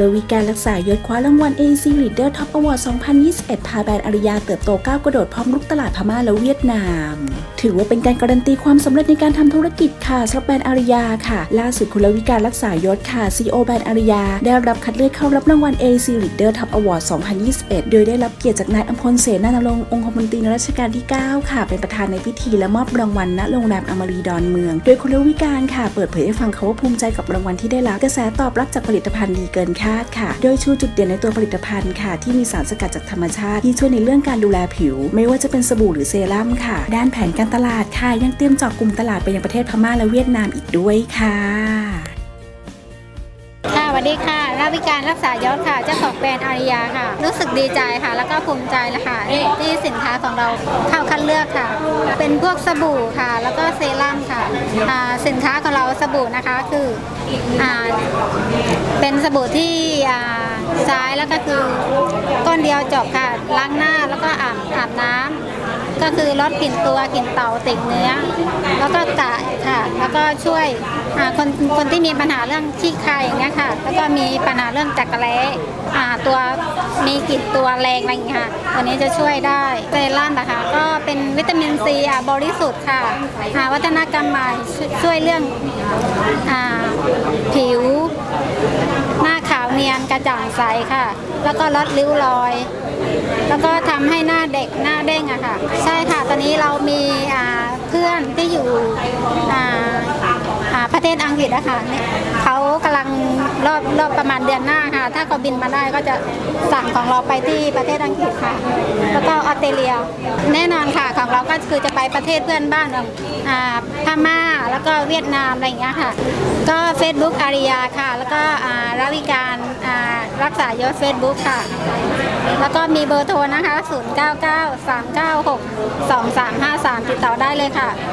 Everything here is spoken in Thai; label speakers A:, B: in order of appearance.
A: ลวิการรักษายศคว้ารางวัล AC Leader Top Award 2021 พาแบรนด์อาริยาเติบโตก้าวกระโดดพร้อมลุกตลาดพม่าและเวียดนาม ถือว่าเป็นการการันตีความสำเร็จในการทำธุรกิจค่ะสำหรับแบรนด์อาริยาค่ะ ล่าสุดคุณลวิการรักษายศค่ะ CEO แบรนด์อาริยา ได้รับคัดเลือกเข้ารับรางวัล AC Leader Top Award 2021 โดยได้รับเกียรติจากนายอำพลเสนานรงค์องคมนตรีรัชกาลที่ 9 ค่ะ เป็นประธานในพิธีและมอบรางวัลณโรงแรมอมรีดอนเมือง โดยคุณลวิการค่ะ เปิดเผยให้ฟังเขาว่าภูมิใจกับรางวัลที่ได้รับกระแสตอบรับจากผลิตภัณฑ์ดีเกินคาดค่ะ โดยชูจุดเด่นในตัวผลิตภัณฑ์ค่ะ ที่มีสารสกัดจากธรรมชาติที่ช่วยในเรื่องการดูแลผิว ไม่ว่าจะเป็นสบู่หรือเซรั่มค่ะ ด้านแผนการตลาดค่ะ ยังเตรียมเจาะกลุ่มตลาดไปยังประเทศพม่าและเวียดนามอีกด้วยค่ะ
B: ค่ะสวัสดีค่ะราวิการรักษายศค่ะ เจ้าของแบรนด์อาริยาค่ะ รู้สึกดีใจค่ะ แล้วก็ภูมิใจนะคะที่สินค้าของเราเข้าคัดเลือกค่ะ เป็นพวกสบู่ค่ะ แล้วก็เซรั่มค่ะ สินค้าของเราสบู่นะคะคืออ สบู่ที่อ่าใช้แล้วก็คือก้อนเดียวจบค่ะล้างหน้าแล้วก็อาบอาบน้ำก็คือลดกลิ่นตัวกลิ่นเต่าติดเนื้อ แล้วก็กะค่ะ แล้วก็ช่วยคนคนที่มีปัญหาเรื่องขี้ใครอย่างเงี้ยค่ะ แล้วก็มีปัญหาเรื่องจักระแล้อ่าตัวมีกลิ่นตัวแรงอะไรอย่างเงี้ยค่ะตัวนี้จะช่วยได้เซรั่มนะคะ ก็เป็นวิตามินซีอะบริสุทธิ์ค่ะวัฒนกรรมใหม่ช่วยช่วยเรื่องอผิว หน้าขาวเนียน กระจ่างใสค่ะ แล้วก็ลดริ้วรอย แล้วก็ทำให้หน้าเด็กหน้าเด้งอะค่ะ ใช่ค่ะ ตอนนี้เรามีเพื่อนที่อยู่ประเทศอังกฤษอะค่ะเนี่ยเขากำลัง รอบรอบประมาณเดือนหน้าค่ะ ถ้าเขาบินมาได้ก็จะสั่งของเราไปที่ประเทศอังกฤษค่ะ แล้วก็ออสเตรเลีย แน่นอนค่ะของเราก็คือจะไปประเทศเพื่อนบ้านอย่างอ่าพม่าแล้วก็เวียดนามอะไรอย่างเงี้ยค่ะ ก็ Facebook อาริยาค่ะ แล้วก็อ่าราวิการอ่ารักษายศ Facebook ค่ะ แล้วก็มีเบอร์โทรนะคะ 0 9 9 3 9 6 2 3 5 3 ติดต่อได้เลยค่ะ